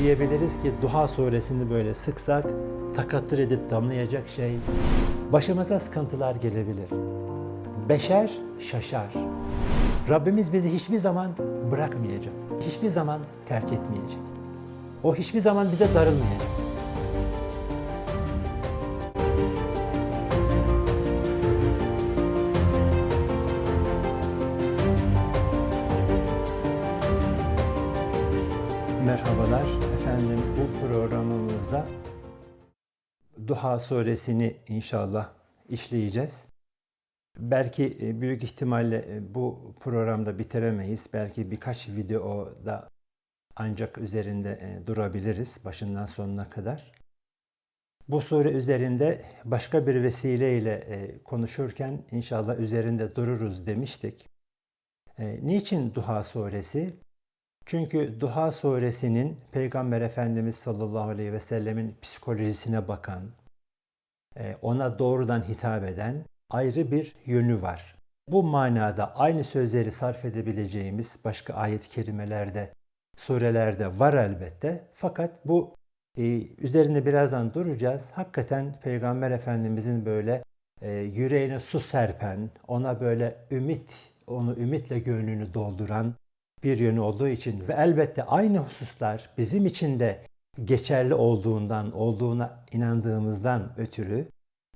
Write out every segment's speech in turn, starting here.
Diyebiliriz ki Duha suresini böyle sıksak takattür edip damlayacak şey başımıza sıkıntılar gelebilir. Beşer şaşar. Rabbimiz bizi hiçbir zaman bırakmayacak. Hiçbir zaman terk etmeyecek. O hiçbir zaman bize darılmayacak. Duha suresini inşallah işleyeceğiz. Belki e, büyük ihtimalle e, bu programda bitiremeyiz. Belki birkaç videoda ancak üzerinde e, durabiliriz başından sonuna kadar. Bu sure üzerinde başka bir vesileyle konuşurken inşallah üzerinde dururuz demiştik. Niçin Duha suresi? Çünkü Duha suresinin Peygamber Efendimiz sallallahu aleyhi ve sellemin psikolojisine bakan, ona doğrudan hitap eden ayrı bir yönü var. Bu manada aynı sözleri sarf edebileceğimiz başka ayet-i kerimelerde, surelerde var elbette. Fakat bu e, üzerinde birazdan duracağız. Hakikaten Peygamber Efendimizin böyle e, yüreğine su serpen, ona böyle ümit, onu ümitle gönlünü dolduran bir yönü olduğu için ve elbette aynı hususlar bizim için de geçerli olduğundan, olduğuna inandığımızdan ötürü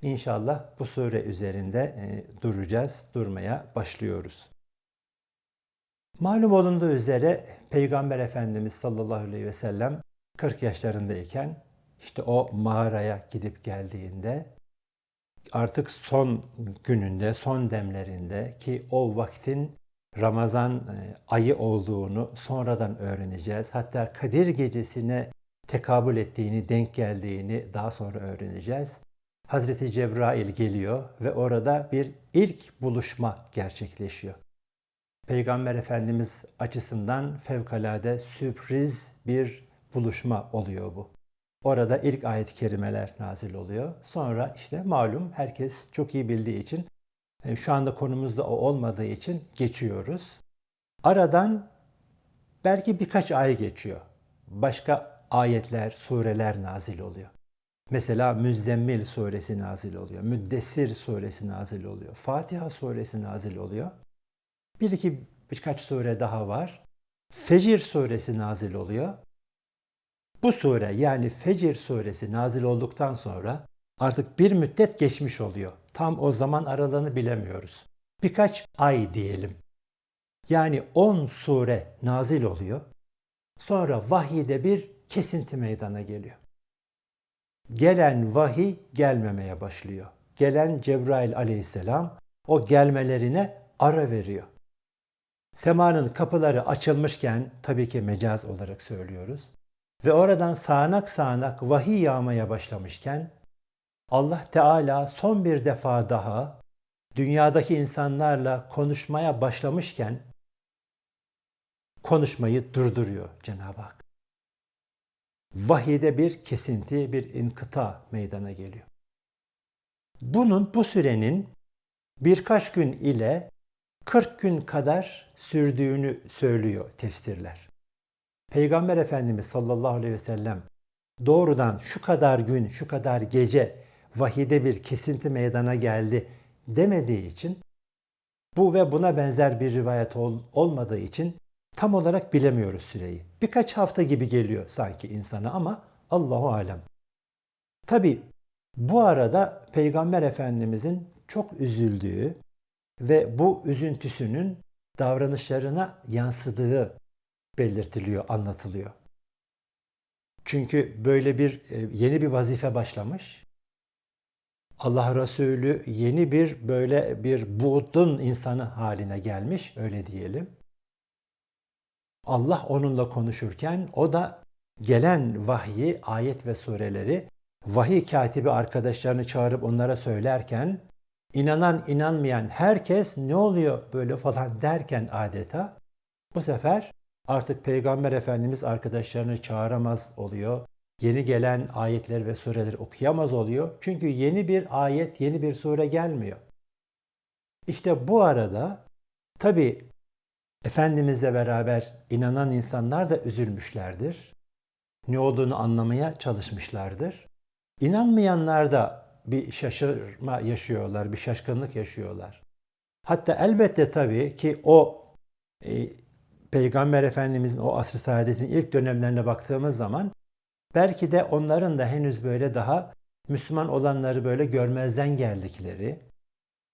İnşallah bu sure üzerinde e, duracağız, durmaya başlıyoruz. Malum olunduğu üzere Peygamber Efendimiz sallallahu aleyhi ve sellem 40 yaşlarındayken işte o mağaraya gidip geldiğinde artık son gününde, son demlerinde ki o vaktin Ramazan e, ayı olduğunu sonradan öğreneceğiz. Hatta Kadir gecesine tekabül ettiğini, denk geldiğini daha sonra öğreneceğiz. Hazreti Cebrail geliyor ve orada bir ilk buluşma gerçekleşiyor. Peygamber Efendimiz açısından fevkalade sürpriz bir buluşma oluyor bu. Orada ilk ayet-i kerimeler nazil oluyor. Sonra işte malum herkes çok iyi bildiği için e, şu anda konumuzda o olmadığı için geçiyoruz. Aradan belki birkaç ay geçiyor. Başka ayetler, sureler nazil oluyor. Mesela Müzzemmil suresi nazil oluyor. Müddessir suresi nazil oluyor. Fatiha suresi nazil oluyor. Bir iki birkaç sure daha var. Fecir suresi nazil oluyor. Bu sure yani Fecir suresi nazil olduktan sonra artık bir müddet geçmiş oluyor. Tam o zaman aralığını bilemiyoruz. Birkaç ay diyelim. Yani 10 sure nazil oluyor. Sonra vahiyde bir kesinti meydana geliyor gelen vahiy gelmemeye başlıyor. Gelen Cebrail aleyhisselam o gelmelerine ara veriyor. Semanın kapıları açılmışken tabii ki mecaz olarak söylüyoruz. Ve oradan sağanak sağanak vahiy yağmaya başlamışken Allah Teala son bir defa daha dünyadaki insanlarla konuşmaya başlamışken konuşmayı durduruyor Cenab-ı Hak vahide bir kesinti, bir inkıta meydana geliyor. Bunun, bu sürenin birkaç gün ile 40 gün kadar sürdüğünü söylüyor tefsirler. Peygamber Efendimiz sallallahu aleyhi ve sellem doğrudan şu kadar gün, şu kadar gece vahide bir kesinti meydana geldi demediği için bu ve buna benzer bir rivayet ol, olmadığı için Tam olarak bilemiyoruz süreyi. Birkaç hafta gibi geliyor sanki insana ama Allahu alem. Tabi bu arada Peygamber Efendimizin çok üzüldüğü ve bu üzüntüsünün davranışlarına yansıdığı belirtiliyor, anlatılıyor. Çünkü böyle bir e, yeni bir vazife başlamış. Allah Resulü yeni bir böyle bir buğdun insanı haline gelmiş öyle diyelim. Allah onunla konuşurken o da gelen vahyi, ayet ve sureleri vahiy katibi arkadaşlarını çağırıp onlara söylerken inanan inanmayan herkes ne oluyor böyle falan derken adeta bu sefer artık Peygamber Efendimiz arkadaşlarını çağıramaz oluyor. Yeni gelen ayetler ve sureleri okuyamaz oluyor. Çünkü yeni bir ayet, yeni bir sure gelmiyor. İşte bu arada tabi Efendimizle beraber inanan insanlar da üzülmüşlerdir. ne olduğunu anlamaya çalışmışlardır. İnanmayanlar da bir şaşırma yaşıyorlar, bir şaşkınlık yaşıyorlar. Hatta elbette tabii ki o e, Peygamber Efendimizin o asr-ı saadetin ilk dönemlerine baktığımız zaman belki de onların da henüz böyle daha Müslüman olanları böyle görmezden geldikleri,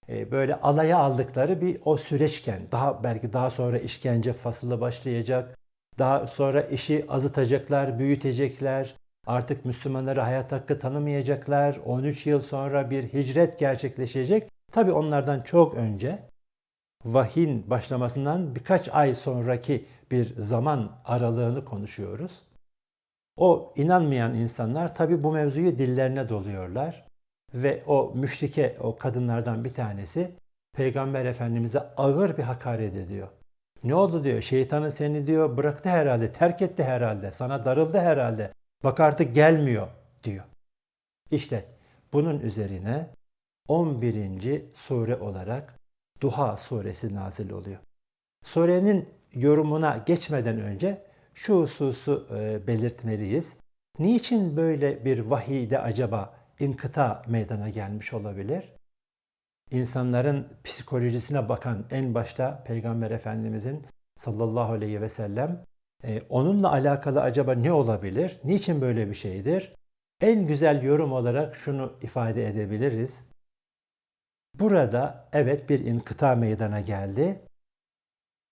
böyle alaya aldıkları bir o süreçken, daha belki daha sonra işkence fasılı başlayacak, daha sonra işi azıtacaklar, büyütecekler, artık Müslümanları hayat hakkı tanımayacaklar, 13 yıl sonra bir hicret gerçekleşecek. Tabi onlardan çok önce vahyin başlamasından birkaç ay sonraki bir zaman aralığını konuşuyoruz. O inanmayan insanlar tabi bu mevzuyu dillerine doluyorlar ve o müşrike o kadınlardan bir tanesi Peygamber Efendimiz'e ağır bir hakaret ediyor. Ne oldu diyor, şeytanın seni diyor bıraktı herhalde, terk etti herhalde, sana darıldı herhalde, bak artık gelmiyor diyor. İşte bunun üzerine 11. sure olarak Duha suresi nazil oluyor. Surenin yorumuna geçmeden önce şu hususu e, belirtmeliyiz. Niçin böyle bir vahiyde acaba inkıta meydana gelmiş olabilir? İnsanların psikolojisine bakan en başta Peygamber Efendimizin sallallahu aleyhi ve sellem e, onunla alakalı acaba ne olabilir? Niçin böyle bir şeydir? En güzel yorum olarak şunu ifade edebiliriz. Burada evet bir inkıta meydana geldi.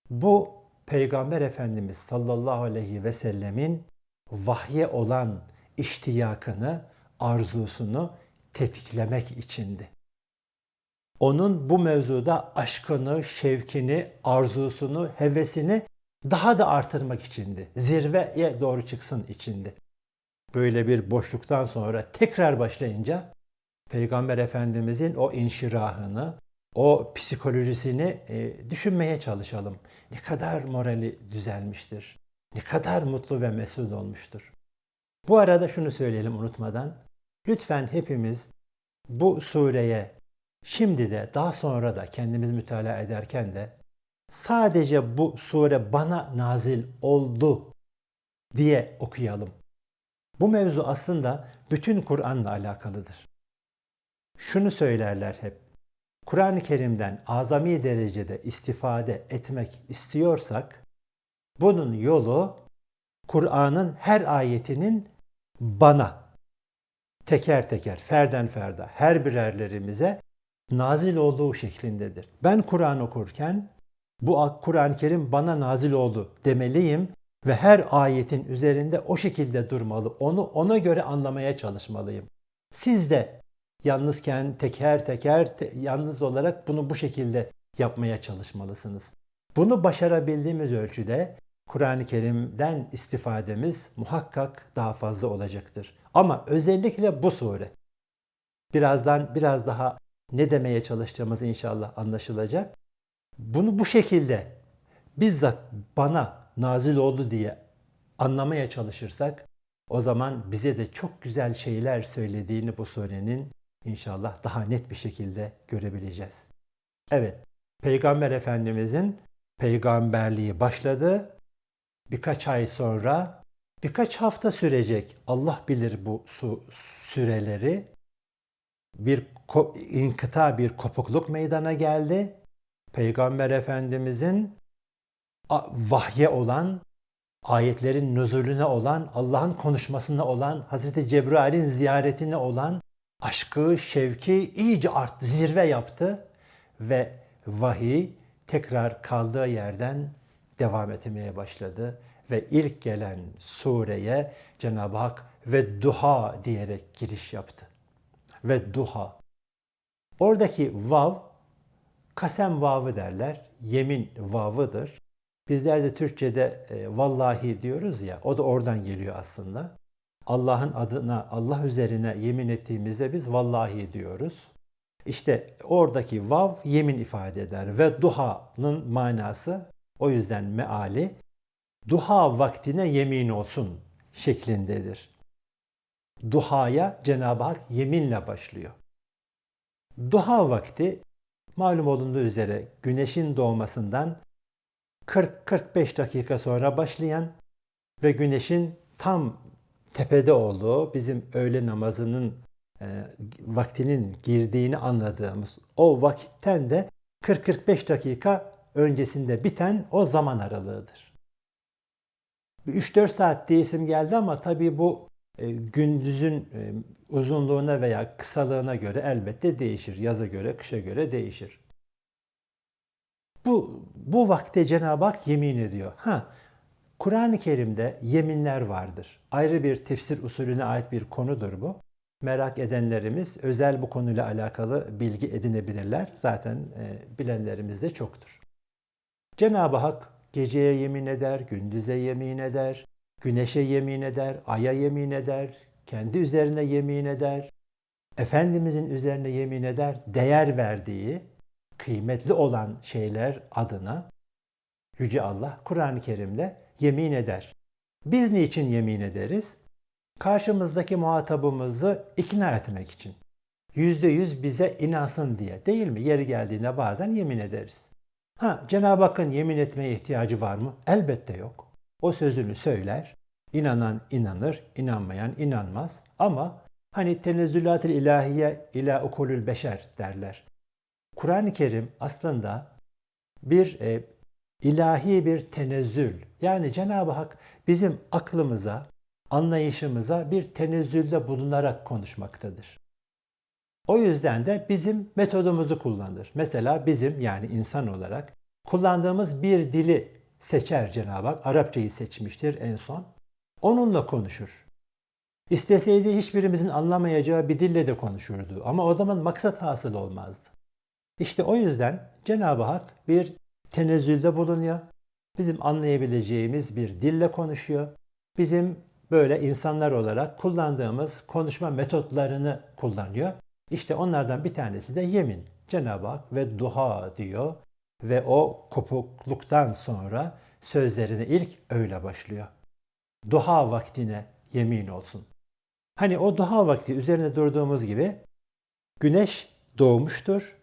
Bu Peygamber Efendimiz sallallahu aleyhi ve sellemin vahye olan iştiyakını, arzusunu tetiklemek içindi. Onun bu mevzuda aşkını, şevkini, arzusunu, hevesini daha da artırmak içindi. Zirveye doğru çıksın içindi. Böyle bir boşluktan sonra tekrar başlayınca Peygamber Efendimizin o inşirahını, o psikolojisini e, düşünmeye çalışalım. Ne kadar morali düzelmiştir. Ne kadar mutlu ve mesut olmuştur. Bu arada şunu söyleyelim unutmadan. Lütfen hepimiz bu sureye şimdi de daha sonra da kendimiz mütalaa ederken de sadece bu sure bana nazil oldu diye okuyalım. Bu mevzu aslında bütün Kur'an'la alakalıdır. Şunu söylerler hep. Kur'an-ı Kerim'den azami derecede istifade etmek istiyorsak bunun yolu Kur'an'ın her ayetinin bana teker teker, ferden ferda her birerlerimize nazil olduğu şeklindedir. Ben Kur'an okurken bu Kur'an-ı Kerim bana nazil oldu demeliyim ve her ayetin üzerinde o şekilde durmalı. Onu ona göre anlamaya çalışmalıyım. Siz de yalnızken teker teker te, yalnız olarak bunu bu şekilde yapmaya çalışmalısınız. Bunu başarabildiğimiz ölçüde Kur'an-ı Kerim'den istifademiz muhakkak daha fazla olacaktır. Ama özellikle bu sure. Birazdan biraz daha ne demeye çalıştığımız inşallah anlaşılacak. Bunu bu şekilde bizzat bana nazil oldu diye anlamaya çalışırsak o zaman bize de çok güzel şeyler söylediğini bu surenin inşallah daha net bir şekilde görebileceğiz. Evet, Peygamber Efendimizin peygamberliği başladı. Birkaç ay sonra, birkaç hafta sürecek. Allah bilir bu su süreleri. Bir inkıta, bir kopukluk meydana geldi. Peygamber Efendimizin vahye olan, ayetlerin nüzulüne olan, Allah'ın konuşmasına olan, Hazreti Cebrail'in ziyaretine olan aşkı, şevki iyice arttı, zirve yaptı ve vahiy tekrar kaldığı yerden devam etmeye başladı ve ilk gelen sureye Cenab-ı Hak ve duha diyerek giriş yaptı. Ve duha. Oradaki vav kasem vavı derler. Yemin vavıdır. Bizler de Türkçe'de e, vallahi diyoruz ya o da oradan geliyor aslında. Allah'ın adına, Allah üzerine yemin ettiğimizde biz vallahi diyoruz. İşte oradaki vav yemin ifade eder ve duhanın manası o yüzden meali duha vaktine yemin olsun şeklindedir. Duhaya Cenab-ı Hak yeminle başlıyor. Duha vakti malum olunduğu üzere güneşin doğmasından 40-45 dakika sonra başlayan ve güneşin tam tepede olduğu, bizim öğle namazının e, vaktinin girdiğini anladığımız o vakitten de 40-45 dakika öncesinde biten o zaman aralığıdır. 3-4 saat diye geldi ama tabii bu e, gündüzün e, uzunluğuna veya kısalığına göre elbette değişir. Yaza göre, kışa göre değişir. Bu, bu vakte Cenab-ı Hak yemin ediyor. Ha, Kur'an-ı Kerim'de yeminler vardır. Ayrı bir tefsir usulüne ait bir konudur bu. Merak edenlerimiz özel bu konuyla alakalı bilgi edinebilirler. Zaten e, bilenlerimiz de çoktur. Cenab-ı Hak geceye yemin eder, gündüze yemin eder, güneşe yemin eder, aya yemin eder, kendi üzerine yemin eder, Efendimizin üzerine yemin eder, değer verdiği, kıymetli olan şeyler adına Yüce Allah Kur'an-ı Kerim'de yemin eder. Biz niçin yemin ederiz? Karşımızdaki muhatabımızı ikna etmek için. Yüzde yüz bize inansın diye değil mi? Yeri geldiğinde bazen yemin ederiz. Ha Cenab-ı Hakk'ın yemin etmeye ihtiyacı var mı? Elbette yok. O sözünü söyler. İnanan inanır, inanmayan inanmaz. Ama hani tenezzülat-ı ilahiye ila ukulül beşer derler. Kur'an-ı Kerim aslında bir e, ilahi bir tenezzül. Yani Cenab-ı Hak bizim aklımıza, anlayışımıza bir tenezzülde bulunarak konuşmaktadır. O yüzden de bizim metodumuzu kullanır. Mesela bizim yani insan olarak kullandığımız bir dili seçer Cenab-ı Hak. Arapçayı seçmiştir en son. Onunla konuşur. İsteseydi hiçbirimizin anlamayacağı bir dille de konuşurdu. Ama o zaman maksat hasıl olmazdı. İşte o yüzden Cenab-ı Hak bir tenezzülde bulunuyor. Bizim anlayabileceğimiz bir dille konuşuyor. Bizim böyle insanlar olarak kullandığımız konuşma metotlarını kullanıyor. İşte onlardan bir tanesi de yemin. Cenab-ı Hak ve duha diyor ve o kopukluktan sonra sözlerine ilk öyle başlıyor. Duha vaktine yemin olsun. Hani o duha vakti üzerine durduğumuz gibi güneş doğmuştur.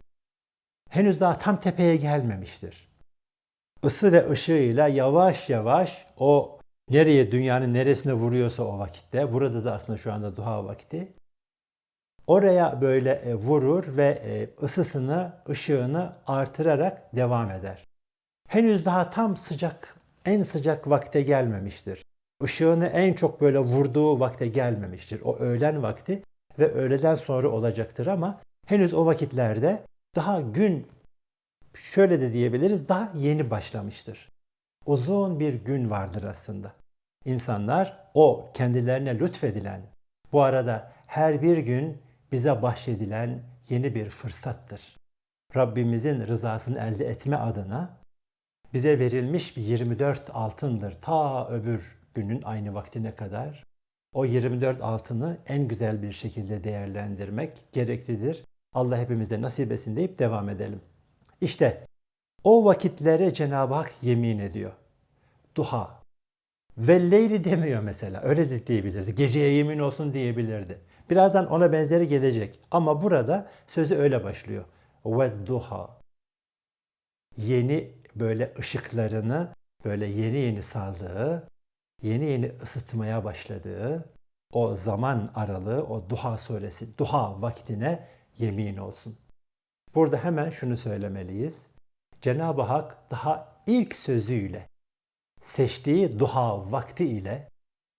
Henüz daha tam tepeye gelmemiştir. Isı ve ışığıyla yavaş yavaş o nereye dünyanın neresine vuruyorsa o vakitte, burada da aslında şu anda duha vakti, oraya böyle e, vurur ve e, ısısını, ışığını artırarak devam eder. Henüz daha tam sıcak, en sıcak vakte gelmemiştir. Işığını en çok böyle vurduğu vakte gelmemiştir. O öğlen vakti ve öğleden sonra olacaktır ama henüz o vakitlerde daha gün şöyle de diyebiliriz daha yeni başlamıştır. Uzun bir gün vardır aslında. İnsanlar o kendilerine lütfedilen, bu arada her bir gün bize bahşedilen yeni bir fırsattır. Rabbimizin rızasını elde etme adına bize verilmiş bir 24 altındır ta öbür günün aynı vaktine kadar. O 24 altını en güzel bir şekilde değerlendirmek gereklidir. Allah hepimize nasip etsin deyip devam edelim. İşte o vakitlere Cenab-ı Hak yemin ediyor. Duha. Ve leyli demiyor mesela. Öyle de diyebilirdi. Geceye yemin olsun diyebilirdi. Birazdan ona benzeri gelecek. Ama burada sözü öyle başlıyor. Ve duha. Yeni böyle ışıklarını böyle yeni yeni saldığı, yeni yeni ısıtmaya başladığı o zaman aralığı, o duha suresi, duha vaktine yemin olsun. Burada hemen şunu söylemeliyiz. Cenab-ı Hak daha ilk sözüyle, seçtiği duha vakti ile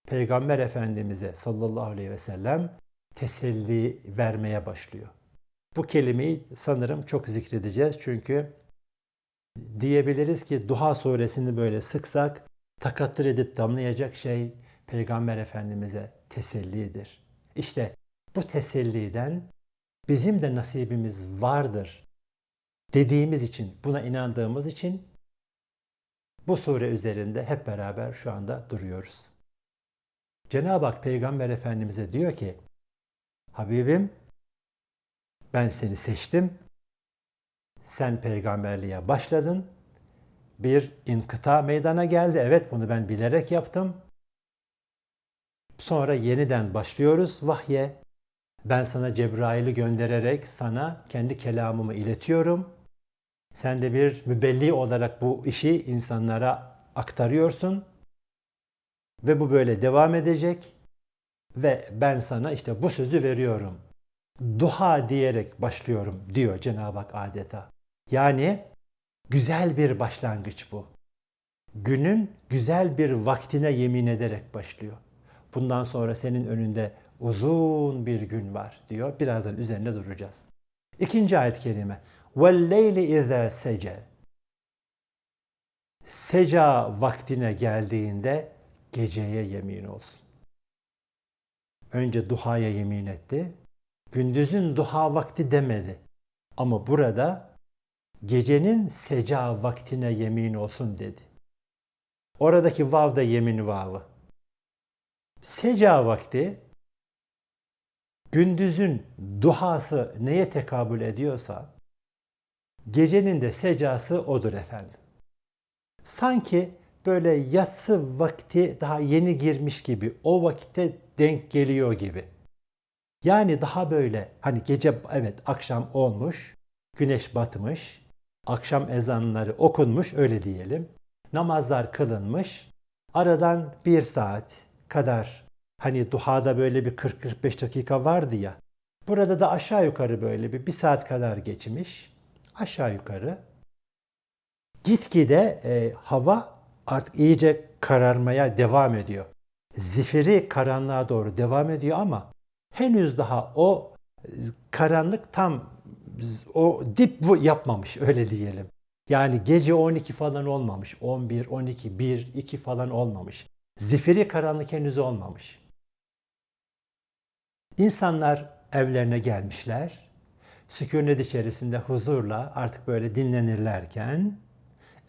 Peygamber Efendimiz'e sallallahu aleyhi ve sellem teselli vermeye başlıyor. Bu kelimeyi sanırım çok zikredeceğiz çünkü diyebiliriz ki Duha suresini böyle sıksak takattür edip damlayacak şey Peygamber Efendimiz'e tesellidir. İşte bu teselliden bizim de nasibimiz vardır dediğimiz için, buna inandığımız için bu sure üzerinde hep beraber şu anda duruyoruz. Cenab-ı Hak Peygamber Efendimiz'e diyor ki, Habibim ben seni seçtim. Sen peygamberliğe başladın. Bir inkıta meydana geldi. Evet bunu ben bilerek yaptım. Sonra yeniden başlıyoruz vahye. Ben sana Cebrail'i göndererek sana kendi kelamımı iletiyorum. Sen de bir mübelli olarak bu işi insanlara aktarıyorsun. Ve bu böyle devam edecek ve ben sana işte bu sözü veriyorum. Duha diyerek başlıyorum diyor Cenab-ı Hak adeta. Yani güzel bir başlangıç bu. Günün güzel bir vaktine yemin ederek başlıyor. Bundan sonra senin önünde uzun bir gün var diyor. Birazdan üzerine duracağız. İkinci ayet-i kerime. وَالْلَيْلِ اِذَا sece. Seca vaktine geldiğinde geceye yemin olsun. Önce duhaya yemin etti. Gündüzün duha vakti demedi. Ama burada gecenin seca vaktine yemin olsun dedi. Oradaki vav da yemin vavı. Seca vakti gündüzün duhası neye tekabül ediyorsa gecenin de secası odur efendim. Sanki böyle yatsı vakti daha yeni girmiş gibi o vakitte denk geliyor gibi. Yani daha böyle hani gece evet akşam olmuş, güneş batmış, akşam ezanları okunmuş öyle diyelim. Namazlar kılınmış. Aradan bir saat kadar hani duhada böyle bir 40-45 dakika vardı ya. Burada da aşağı yukarı böyle bir bir saat kadar geçmiş. Aşağı yukarı. Gitgide e, hava artık iyice kararmaya devam ediyor. Zifiri karanlığa doğru devam ediyor ama henüz daha o karanlık tam o dip yapmamış öyle diyelim. Yani gece 12 falan olmamış. 11, 12, 1, 2 falan olmamış. Zifiri karanlık henüz olmamış. İnsanlar evlerine gelmişler. Sükunet içerisinde huzurla artık böyle dinlenirlerken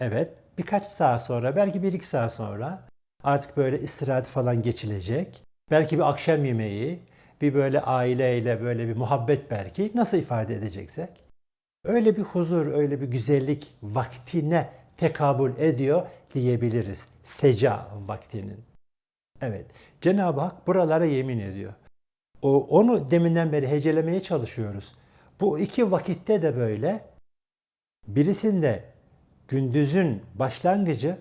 evet birkaç saat sonra belki bir iki saat sonra artık böyle istirahat falan geçilecek. Belki bir akşam yemeği, bir böyle aileyle böyle bir muhabbet belki nasıl ifade edeceksek. Öyle bir huzur, öyle bir güzellik vaktine tekabül ediyor diyebiliriz. Seca vaktinin. Evet, Cenab-ı Hak buralara yemin ediyor. O, onu deminden beri hecelemeye çalışıyoruz. Bu iki vakitte de böyle. Birisinde gündüzün başlangıcı,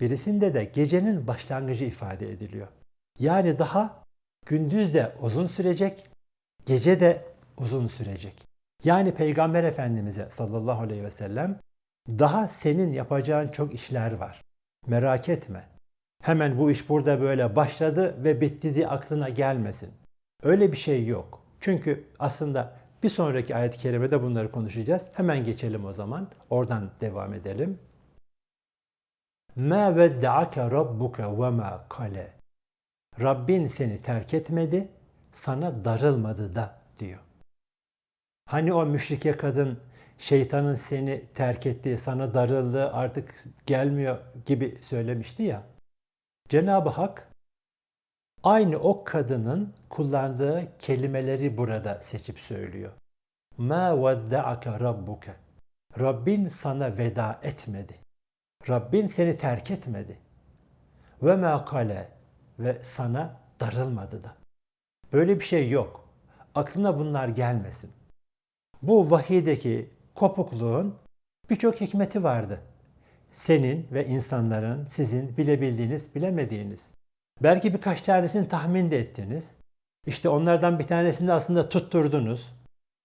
birisinde de gecenin başlangıcı ifade ediliyor. Yani daha gündüz de uzun sürecek, gece de uzun sürecek. Yani Peygamber Efendimiz'e sallallahu aleyhi ve sellem daha senin yapacağın çok işler var. Merak etme. Hemen bu iş burada böyle başladı ve bitti diye aklına gelmesin. Öyle bir şey yok. Çünkü aslında bir sonraki ayet-i kerimede bunları konuşacağız. Hemen geçelim o zaman. Oradan devam edelim. مَا وَدَّعَكَ رَبُّكَ وَمَا kale. Rabbin seni terk etmedi, sana darılmadı da diyor. Hani o müşrike kadın şeytanın seni terk etti, sana darıldı, artık gelmiyor gibi söylemişti ya. Cenab-ı Hak aynı o kadının kullandığı kelimeleri burada seçip söylüyor. Ma vedda'aka rabbuka. Rabbin sana veda etmedi. Rabbin seni terk etmedi. Ve ma kale ve sana darılmadı da. Böyle bir şey yok. Aklına bunlar gelmesin. Bu vahiydeki kopukluğun birçok hikmeti vardı. Senin ve insanların sizin bilebildiğiniz, bilemediğiniz. Belki birkaç tanesini tahmin de ettiniz. İşte onlardan bir tanesini de aslında tutturdunuz.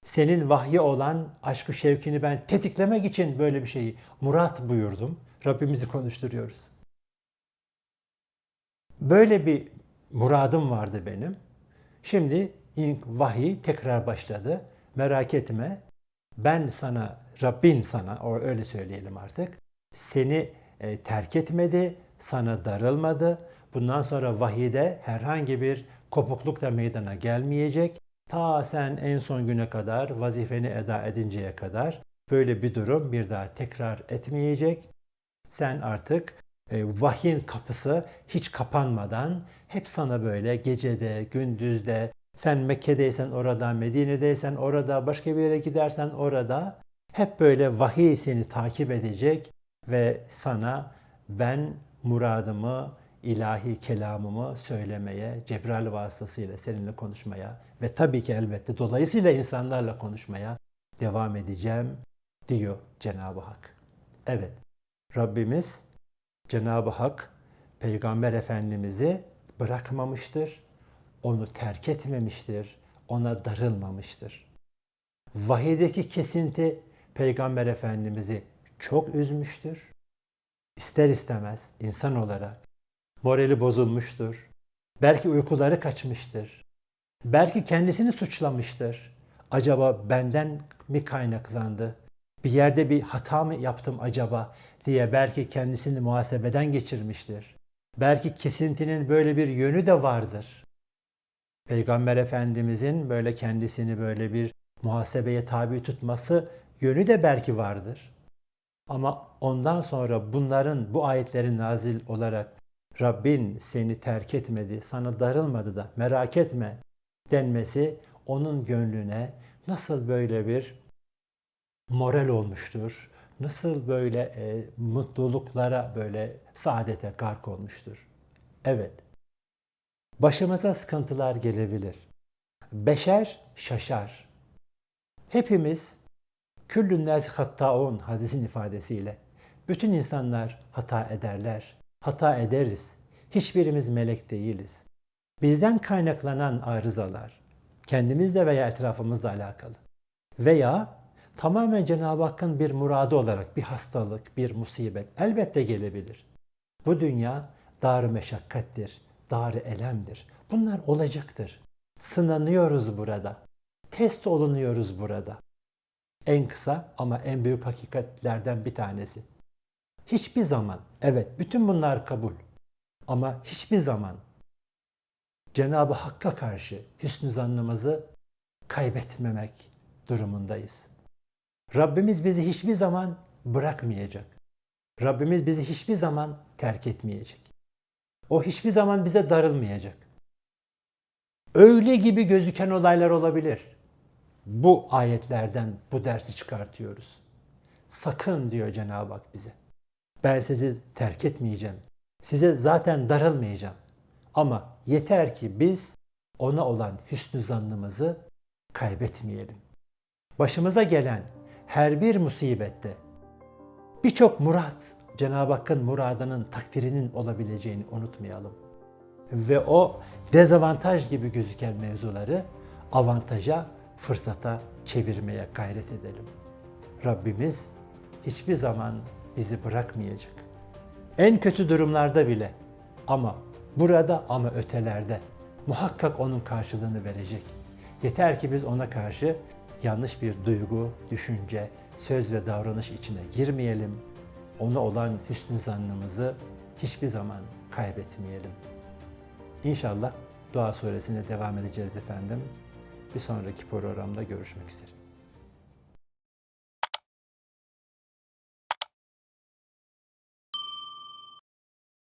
Senin vahye olan aşkı şevkini ben tetiklemek için böyle bir şeyi murat buyurdum. Rabbimizi konuşturuyoruz. Böyle bir muradım vardı benim. Şimdi vahiy tekrar başladı. Merak etme. Ben sana, Rabbin sana, öyle söyleyelim artık. Seni e, terk etmedi, sana darılmadı. Bundan sonra vahide herhangi bir kopukluk da meydana gelmeyecek. Ta sen en son güne kadar vazifeni eda edinceye kadar böyle bir durum bir daha tekrar etmeyecek. Sen artık e, vahyin kapısı hiç kapanmadan hep sana böyle gecede, gündüzde, sen Mekke'deysen orada, Medine'deysen orada, başka bir yere gidersen orada hep böyle vahiy seni takip edecek ve sana ben muradımı, ilahi kelamımı söylemeye, Cebrail vasıtasıyla seninle konuşmaya ve tabii ki elbette dolayısıyla insanlarla konuşmaya devam edeceğim diyor Cenab-ı Hak. Evet, Rabbimiz Cenab-ı Hak Peygamber Efendimiz'i bırakmamıştır onu terk etmemiştir, ona darılmamıştır. Vahiydeki kesinti Peygamber Efendimiz'i çok üzmüştür. İster istemez insan olarak morali bozulmuştur. Belki uykuları kaçmıştır. Belki kendisini suçlamıştır. Acaba benden mi kaynaklandı? Bir yerde bir hata mı yaptım acaba diye belki kendisini muhasebeden geçirmiştir. Belki kesintinin böyle bir yönü de vardır. Peygamber Efendimizin böyle kendisini böyle bir muhasebeye tabi tutması yönü de belki vardır. Ama ondan sonra bunların, bu ayetlerin nazil olarak Rabbin seni terk etmedi, sana darılmadı da merak etme denmesi onun gönlüne nasıl böyle bir moral olmuştur, nasıl böyle e, mutluluklara, böyle saadete gark olmuştur. Evet, başımıza sıkıntılar gelebilir. Beşer şaşar. Hepimiz küllün nâsi hattâun hadisin ifadesiyle bütün insanlar hata ederler, hata ederiz. Hiçbirimiz melek değiliz. Bizden kaynaklanan arızalar, kendimizle veya etrafımızla alakalı veya tamamen Cenab-ı Hakk'ın bir muradı olarak bir hastalık, bir musibet elbette gelebilir. Bu dünya dar meşakkattir, dar elemdir. Bunlar olacaktır. Sınanıyoruz burada. Test olunuyoruz burada. En kısa ama en büyük hakikatlerden bir tanesi. Hiçbir zaman, evet bütün bunlar kabul. Ama hiçbir zaman Cenab-ı Hakk'a karşı hüsnü zannımızı kaybetmemek durumundayız. Rabbimiz bizi hiçbir zaman bırakmayacak. Rabbimiz bizi hiçbir zaman terk etmeyecek. O hiçbir zaman bize darılmayacak. Öyle gibi gözüken olaylar olabilir. Bu ayetlerden bu dersi çıkartıyoruz. Sakın diyor Cenab-ı Hak bize. Ben sizi terk etmeyeceğim. Size zaten darılmayacağım. Ama yeter ki biz ona olan hüsnü zannımızı kaybetmeyelim. Başımıza gelen her bir musibette birçok murat Cenab-ı Hakk'ın muradının takdirinin olabileceğini unutmayalım. Ve o dezavantaj gibi gözüken mevzuları avantaja, fırsata çevirmeye gayret edelim. Rabbimiz hiçbir zaman bizi bırakmayacak. En kötü durumlarda bile ama burada ama ötelerde muhakkak onun karşılığını verecek. Yeter ki biz ona karşı yanlış bir duygu, düşünce, söz ve davranış içine girmeyelim. Ona olan hüsnü zannımızı hiçbir zaman kaybetmeyelim. İnşallah dua suresine devam edeceğiz efendim. Bir sonraki programda görüşmek üzere.